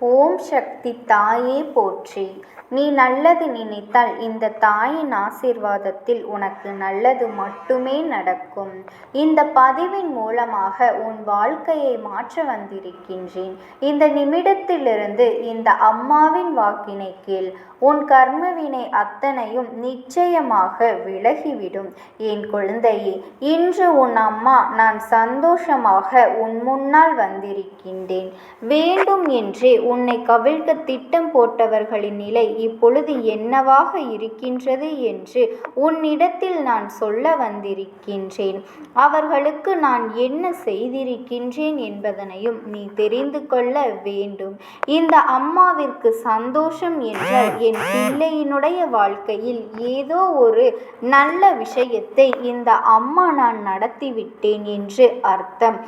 ஓம் சக்தி தாயே போற்றி. நீ நல்லது நினைத்தால் இந்த தாயின் ஆசீர்வாதத்தில் உனக்கு நல்லது மட்டுமே நடக்கும். இந்த பதிவின் மூலமாக உன் வாழ்க்கையை மாற்ற வந்திருக்கின்றேன். இந்த நிமிடத்திலிருந்து இந்த அம்மாவின் வாக்கினை கீழ் உன் கர்மவினை அத்தனையும் நிச்சயமாக விலகிவிடும். என் குழந்தையே இன்று உன் அம்மா நான் சந்தோஷமாக உன் முன்னால் வந்திருக்கின்றேன். வேண்டும் என்றே உன்னை கவிழ்க்க திட்டம் போட்டவர்களின் நிலை இப்பொழுது என்னவாக இருக்கின்றது என்று உன்னிடத்தில் நான் சொல்ல வந்திருக்கின்றேன். அவர்களுக்கு நான் என்ன செய்திருக்கின்றேன் என்பதனையும் நீ தெரிந்து கொள்ள வேண்டும். இந்த அம்மாவிற்கு சந்தோஷம் என்றால் என் பிள்ளையினுடைய வாழ்க்கையில் ஏதோ ஒரு நல்ல விஷயத்தை இந்த அம்மா நான் நடத்திவிட்டேன் என்று அர்த்தம்.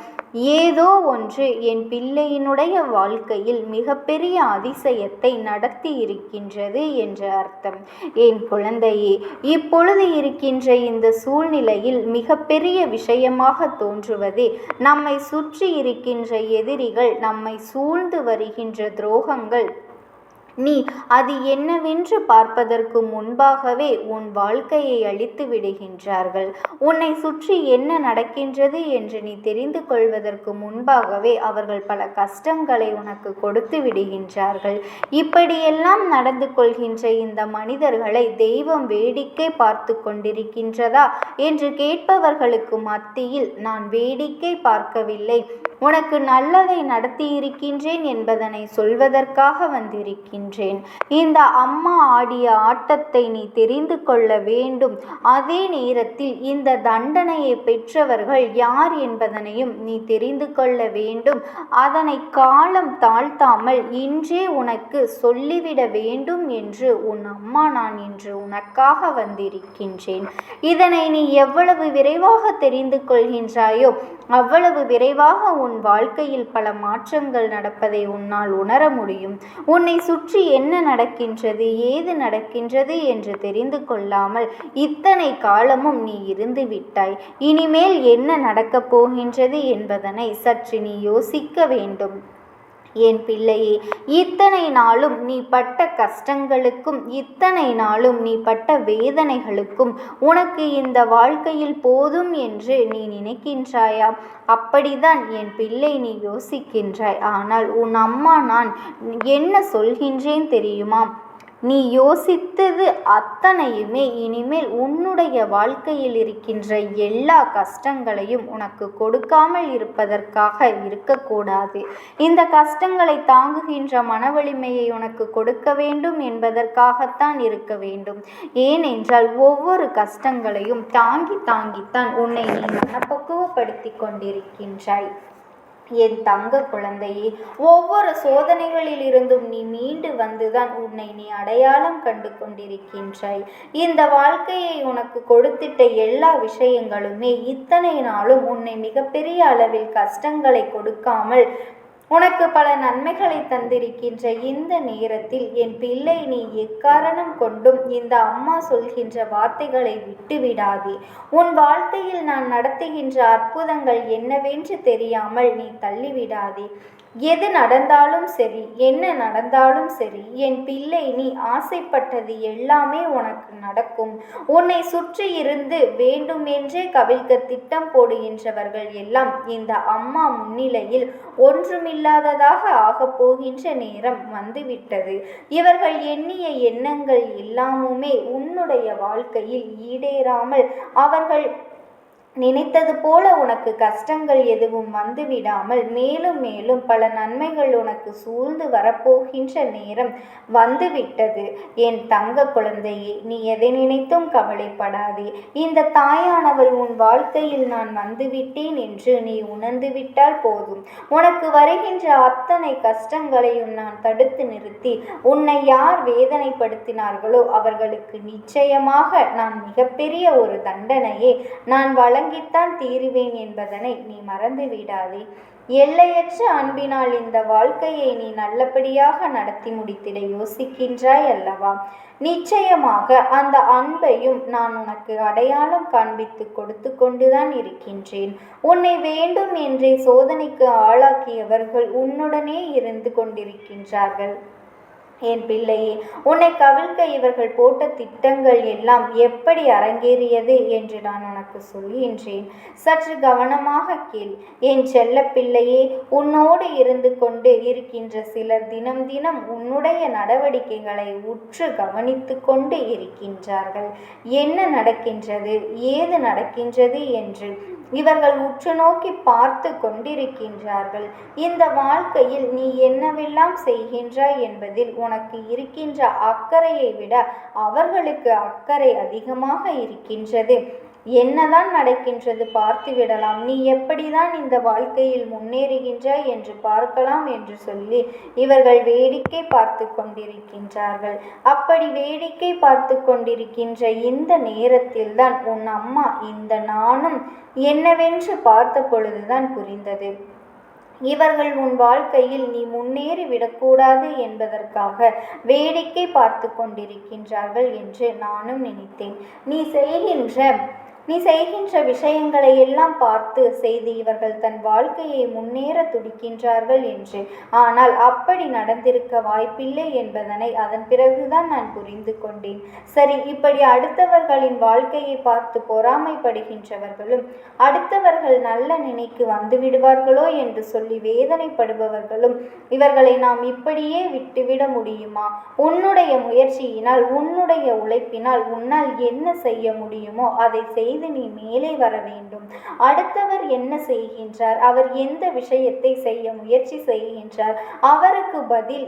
ஏதோ ஒன்று என் பிள்ளையினுடைய வாழ்க்கையில் மிகப்பெரிய அதிசயத்தை நடத்தி இருக்கின்றது என்று அர்த்தம். என் குழந்தையே இப்பொழுது இருக்கின்ற இந்த சூழ்நிலையில் மிகப்பெரிய விஷயமாக தோன்றுவதே நம்மை சுற்றி இருக்கின்ற எதிரிகள் நம்மை சூழ்ந்து வருகின்ற துரோகங்கள் நீ அது என்னவென்று பார்ப்பதற்கு முன்பாகவே உன் வாழ்க்கையை அழித்து விடுகின்றார்கள். உன்னை சுற்றி என்ன நடக்கின்றது என்று நீ தெரிந்து கொள்வதற்கு முன்பாகவே அவர்கள் பல கஷ்டங்களை உனக்கு கொடுத்து விடுகின்றார்கள். இப்படியெல்லாம் நடந்து கொள்கின்ற இந்த மனிதர்களை தெய்வம் வேடிக்கை பார்த்து கொண்டிருக்கின்றதா? என்று கேட்பவர்களுக்கு மத்தியில் நான் வேடிக்கை பார்க்கவில்லை. உனக்கு நல்லதை நடத்தியிருக்கின்றேன் என்பதனை சொல்வதற்காக வந்திருக்கின்றேன். இந்த அம்மா ஆடிய ஆட்டத்தை நீ தெரிந்து கொள்ள வேண்டும். அதே நேரத்தில் இந்த தண்டனையை பெற்றவர்கள் யார் என்பதனையும் நீ தெரிந்து கொள்ள வேண்டும். அதனை காலம் தாழ்த்தாமல் இன்றே உனக்கு சொல்லிவிட வேண்டும் என்று உன் அம்மா நான் இன்று உனக்காக வந்திருக்கின்றேன். இதனை நீ எவ்வளவு விரைவாக தெரிந்து கொள்கின்றாயோ அவ்வளவு விரைவாக உன் வாழ்க்கையில் பல மாற்றங்கள் நடப்பதை உன்னால் உணர முடியும். உன்னை சுற்றி என்ன நடக்கின்றது ஏது நடக்கின்றது என்று தெரிந்து கொள்ளாமல் இத்தனை காலமும் நீ இருந்து விட்டாய். இனிமேல் என்ன நடக்கப் போகின்றது என்பதனை சற்று நீ யோசிக்க வேண்டும். என் பிள்ளையே இத்தனை நாளும் நீ பட்ட கஷ்டங்களுக்கும் இத்தனை நாளும் நீ பட்ட வேதனைகளுக்கும் உனக்கு இந்த வாழ்க்கையில் போதும் என்று நீ நினைக்கின்றாயா? அப்படிதான் என் பிள்ளை நீ யோசிக்கின்றாய். ஆனால் உன் அம்மா நான் என்ன சொல்கின்றேன் தெரியுமா? நீ யோசித்தது அத்தனையுமே இனிமேல் உன்னுடைய வாழ்க்கையில் இருக்கின்ற எல்லா கஷ்டங்களையும் உனக்கு கொடுக்காமல் இருப்பதற்காக இருக்கக்கூடாது. இந்த கஷ்டங்களை தாங்குகின்ற மனவலிமையை உனக்கு கொடுக்க வேண்டும் என்பதற்காகத்தான் இருக்க வேண்டும். ஏனென்றால் ஒவ்வொரு கஷ்டங்களையும் தாங்கி தாங்கித்தான் உன்னை நீ மனப்பக்குவப்படுத்தி கொண்டிருக்கின்றாய். என் தங்க குழந்தையே ஒவ்வொரு சோதனைகளில் இருந்தும் நீ மீண்டு வந்துதான் உன்னை நீ அடையாளம் கண்டு கொண்டிருக்கின்றாய். இந்த வாழ்க்கையை உனக்கு கொடுத்திட்ட எல்லா விஷயங்களுமே இத்தனை நாளும் உன்னை மிகப்பெரிய அளவில் கஷ்டங்களை கொடுக்காமல் உனக்கு பல நன்மைகளை தந்திருக்கின்ற இந்த நேரத்தில் என் பிள்ளை நீ எக்காரணம் கொண்டும் இந்த அம்மா சொல்கின்ற வார்த்தைகளை விட்டுவிடாதே. உன் வாழ்க்கையில் நான் நடத்துகின்ற அற்புதங்கள் என்னவென்று தெரியாமல் நீ தள்ளிவிடாதே. எது நடந்தாலும் சரி என்ன நடந்தாலும் சரி என் பிள்ளை நீ ஆசைப்பட்டது எல்லாமே உனக்கு நடக்கும். உன்னை சுற்றி இருந்து வேண்டுமென்றே கவிழ்க்க திட்டம் போடுகின்றவர்கள் எல்லாம் இந்த அம்மா முன்னிலையில் ஒன்றுமில்லாததாக ஆகப் போகின்ற நேரம் வந்துவிட்டது. இவர்கள் எண்ணிய எண்ணங்கள் எல்லாமுமே உன்னுடைய வாழ்க்கையில் ஈடேறாமல் அவர்கள் நினைத்தது போல உனக்கு கஷ்டங்கள் எதுவும் வந்துவிடாமல் மேலும் மேலும் பல நன்மைகள் உனக்கு சூழ்ந்து வரப்போகின்ற நேரம் வந்துவிட்டது. என் தங்க குழந்தையே நீ எதை நினைத்தும் கவலைப்படாதே. இந்த தாயானவள் உன் வாழ்க்கையில் நான் வந்துவிட்டேன் என்று நீ உணர்ந்து விட்டால் போதும். உனக்கு வருகின்ற அத்தனை கஷ்டங்களையும் நான் தடுத்து நிறுத்தி உன்னை யார் வேதனைப்படுத்தினார்களோ அவர்களுக்கு நிச்சயமாக நான் மிகப்பெரிய ஒரு தண்டனையே. நான் வழங்க வழங்கித்தான் தீருவேன் என்பதனை நீ மறந்து விடாதே. எல்லையற்ற அன்பினால் இந்த வாழ்க்கையை நீ நல்லபடியாக நடத்தி முடித்திட யோசிக்கின்றாய் அல்லவா? நிச்சயமாக அந்த அன்பையும் நான் உனக்கு அடையாளம் காண்பித்து கொடுத்து கொண்டுதான் இருக்கின்றேன். உன்னை வேண்டும் என்றே சோதனைக்கு ஆளாக்கியவர்கள் உன்னுடனே இருந்து கொண்டிருக்கின்றார்கள். என் பிள்ளையே உன்னை கவிழ்க்க இவர்கள் போட்ட திட்டங்கள் எல்லாம் எப்படி அரங்கேறியது என்று நான் உனக்கு சொல்கின்றேன். சற்று கவனமாக கேள். என் செல்ல பிள்ளையே உன்னோடு இருந்து கொண்டு இருக்கின்ற சிலர் தினம் தினம் உன்னுடைய நடவடிக்கைகளை உற்று கவனித்து கொண்டு இருக்கின்றார்கள். என்ன நடக்கின்றது ஏது நடக்கின்றது என்று இவர்கள் உற்று நோக்கி பார்த்து கொண்டிருக்கின்றார்கள். இந்த வாழ்க்கையில் நீ என்னவெல்லாம் செய்கின்றாய் என்பதில் உனக்கு இருக்கின்ற அக்கறையை விட அவர்களுக்கு அக்கறை அதிகமாக இருக்கின்றது. என்னதான் நடக்கின்றது பார்த்து விடலாம். நீ எப்படிதான் இந்த வாழ்க்கையில் முன்னேறுகின்றாய் என்று பார்க்கலாம் என்று சொல்லி இவர்கள் வேடிக்கை பார்த்து கொண்டிருக்கின்றார்கள். அப்படி வேடிக்கை பார்த்து கொண்டிருக்கின்ற இந்த நேரத்தில் தான் உன் அம்மா இந்த நானும் என்னவென்று பார்த்த பொழுதுதான் புரிந்தது. இவர்கள் உன் வாழ்க்கையில் நீ முன்னேறி விடக்கூடாது என்பதற்காக வேடிக்கை பார்த்து கொண்டிருக்கின்றார்கள் என்று நானும் நினைத்தேன். நீ செய்கின்ற நீ செய்கின்ற விஷயங்களை எல்லாம் பார்த்து செய்து இவர்கள் தன் வாழ்க்கையை முன்னேற துடிக்கின்றார்கள் என்று. ஆனால் அப்படி நடந்திருக்க வாய்ப்பில்லை என்பதனை அதன் பிறகுதான் நான் புரிந்து கொண்டேன். சரி இப்படி அடுத்தவர்களின் வாழ்க்கையை பார்த்து பொறாமைப்படுகின்றவர்களும் அடுத்தவர்கள் நல்ல நினைக்கு வந்து விடுவார்களோ என்று சொல்லி வேதனைப்படுபவர்களும் இவர்களை நாம் இப்படியே விட்டுவிட முடியுமா? உன்னுடைய முயற்சியினால் உன்னுடைய உழைப்பினால் உன்னால் என்ன செய்ய முடியுமோ அதை செய்து நீ மேலே வர வேண்டும். அடுத்தவர் என்ன செய்கின்றார்? அவர் எந்த விஷயத்தை செய்ய முயற்சி செய்கின்றார்? அவருக்கு பதில்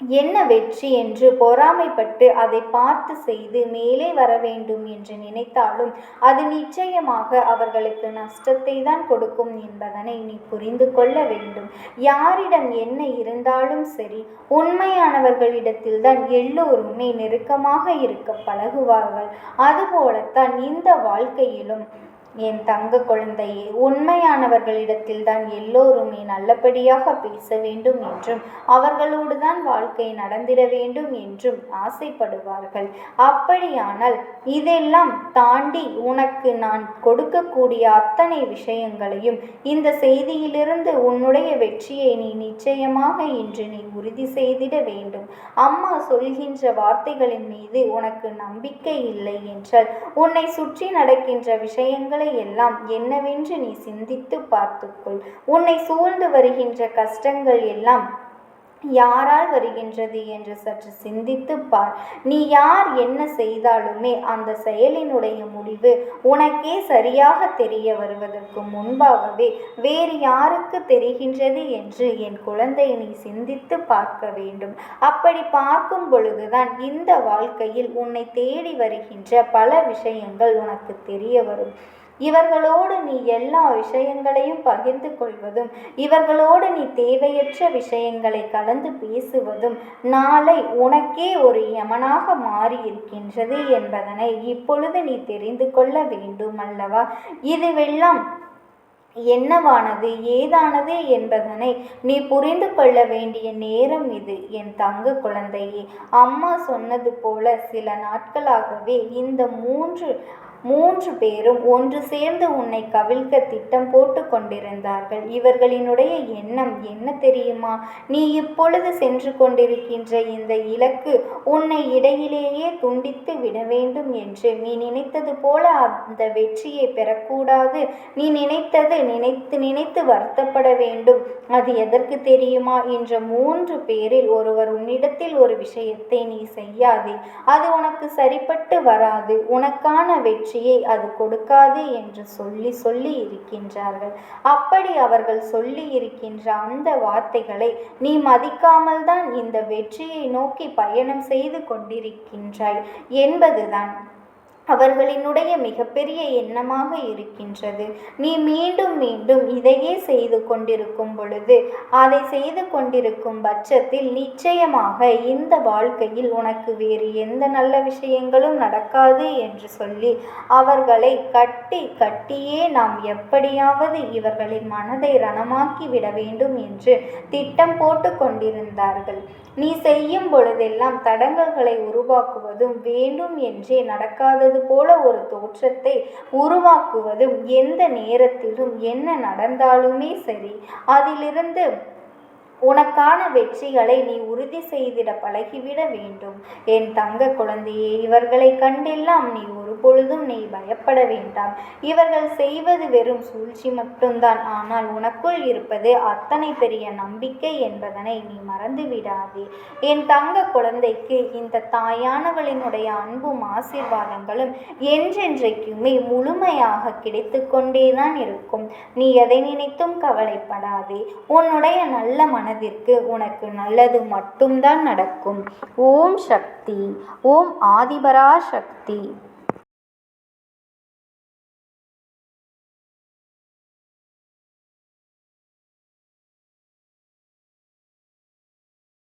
என்ன வெற்றி என்று பொறாமைப்பட்டு அதை பார்த்து செய்து மேலே வர வேண்டும் என்று நினைத்தாலும் அது நிச்சயமாக அவர்களுக்கு நஷ்டத்தை தான் கொடுக்கும் என்பதனை நீ புரிந்து கொள்ள வேண்டும். யாரிடம் என்ன இருந்தாலும் சரி உண்மையானவர்களிடத்தில் தான் எல்லோருமே நெருக்கமாக இருக்க பழகுவார்கள். அதுபோலத்தான் இந்த வாழ்க்கையிலும் என் தங்க குழந்தையே உண்மையானவர்களிடத்தில் தான் எல்லோருமே நல்லபடியாக பேச வேண்டும் என்றும் அவர்களோடு தான் வாழ்க்கை நடந்திட வேண்டும் என்றும் ஆசைப்படுவார்கள். அப்படியானால் இதெல்லாம் தாண்டி உனக்கு நான் கொடுக்கக்கூடிய அத்தனை விஷயங்களையும் இந்த செய்தியிலிருந்து உன்னுடைய வெற்றியை நீ நிச்சயமாக இன்று நீ உறுதி செய்திட வேண்டும். அம்மா சொல்கின்ற வார்த்தைகளின் மீது உனக்கு நம்பிக்கை இல்லை என்றால் உன்னை சுற்றி நடக்கின்ற விஷயங்களை எல்லாம் என்னவென்று நீ சிந்தித்து பார்த்துக்கொள். உன்னை சூழ்ந்து வருகின்ற கஷ்டங்கள் எல்லாம் யாரால் வருகின்றது என்று சற்று சிந்தித்து பார். நீ யார் என்ன செய்தாலுமே அந்த செயலினுடைய முடிவு உனக்கே சரியாக தெரிய வருவதற்கு முன்பாகவே வேறு யாருக்கு தெரிகின்றது என்று என் குழந்தை நீ சிந்தித்து பார்க்க வேண்டும். அப்படி பார்க்கும் பொழுதுதான் இந்த வாழ்க்கையில் உன்னை தேடி வருகின்ற பல விஷயங்கள் உனக்கு தெரிய வரும். இவர்களோடு நீ எல்லா விஷயங்களையும் பகிர்ந்து கொள்வதும் இவர்களோடு நீ தேவையற்ற விஷயங்களை கலந்து பேசுவதும் நாளை உனக்கே ஒரு யமனாக மாறி இருக்கின்றது என்பதனை இப்பொழுது நீ தெரிந்து கொள்ள வேண்டும் அல்லவா இதுவெல்லாம் என்னவானது ஏதானது என்பதனை நீ புரிந்து கொள்ள வேண்டிய நேரம் இது என் தங்க குழந்தையே. அம்மா சொன்னது போல சில நாட்களாகவே இந்த மூன்று மூன்று பேரும் ஒன்று சேர்ந்து உன்னை கவிழ்க்க திட்டம் போட்டு கொண்டிருந்தார்கள். இவர்களினுடைய எண்ணம் என்ன தெரியுமா? நீ இப்பொழுது சென்று கொண்டிருக்கின்ற இந்த இலக்கு உன்னை இடையிலேயே துண்டித்து விட வேண்டும் என்று நீ நினைத்தது போல அந்த வெற்றியை பெறக்கூடாது. நீ நினைத்தது நினைத்து நினைத்து வருத்தப்பட வேண்டும். அது எதற்கு தெரியுமா? என்ற மூன்று பேரில் ஒருவர் உன்னிடத்தில் ஒரு விஷயத்தை நீ செய்யாதே. அது உனக்கு சரிப்பட்டு வராது. உனக்கான வெற்றி வெற்றியை அது கொடுக்காது என்று சொல்லி சொல்லி இருக்கின்றார்கள். அப்படி அவர்கள் சொல்லி இருக்கின்ற அந்த வார்த்தைகளை நீ மதிக்காமல் தான் இந்த வெற்றியை நோக்கி பயணம் செய்து கொண்டிருக்கின்றாய் என்பதுதான். அவர்களினுடைய மிகப்பெரிய எண்ணமாக இருக்கின்றது. நீ மீண்டும் மீண்டும் இதையே செய்து கொண்டிருக்கும் பொழுது அதை செய்து கொண்டிருக்கும் பட்சத்தில் நிச்சயமாக இந்த வாழ்க்கையில் உனக்கு வேறு எந்த நல்ல விஷயங்களும் நடக்காது என்று சொல்லி அவர்களை கட்டி கட்டியே நாம் எப்படியாவது இவர்களின் மனதை ரணமாக்கி விட வேண்டும் என்று திட்டம் போட்டு கொண்டிருந்தார்கள். நீ செய்யும் பொழுதெல்லாம் தடங்கல்களை உருவாக்குவதும் வேண்டும் என்றே நடக்காதது போல ஒரு தோற்றத்தை உருவாக்குவதும் எந்த நேரத்திலும் என்ன நடந்தாலுமே சரி அதிலிருந்து உனக்கான வெற்றிகளை நீ உறுதி செய்திட பழகிவிட வேண்டும். என் தங்க குழந்தையே இவர்களை கண்டெல்லாம் நீ ஒரு பொழுதும் நீ பயப்பட வேண்டாம். இவர்கள் செய்வது வெறும் சூழ்ச்சி மட்டும்தான். ஆனால் உனக்குள் இருப்பது அத்தனை பெரிய நம்பிக்கை என்பதனை நீ மறந்து விடாதே என் தங்க குழந்தைக்கு இந்த தாயானவளினுடைய அன்பும் ஆசீர்வாதங்களும் என்றென்றைக்குமே முழுமையாக கிடைத்து கொண்டேதான் இருக்கும். நீ எதை நினைத்தும் கவலைப்படாதே. உன்னுடைய நல்ல மனதிற்கு உனக்கு நல்லது மட்டும்தான் நடக்கும். ஓம் சக்தி. ஓம் ஆதிபரா சக்தி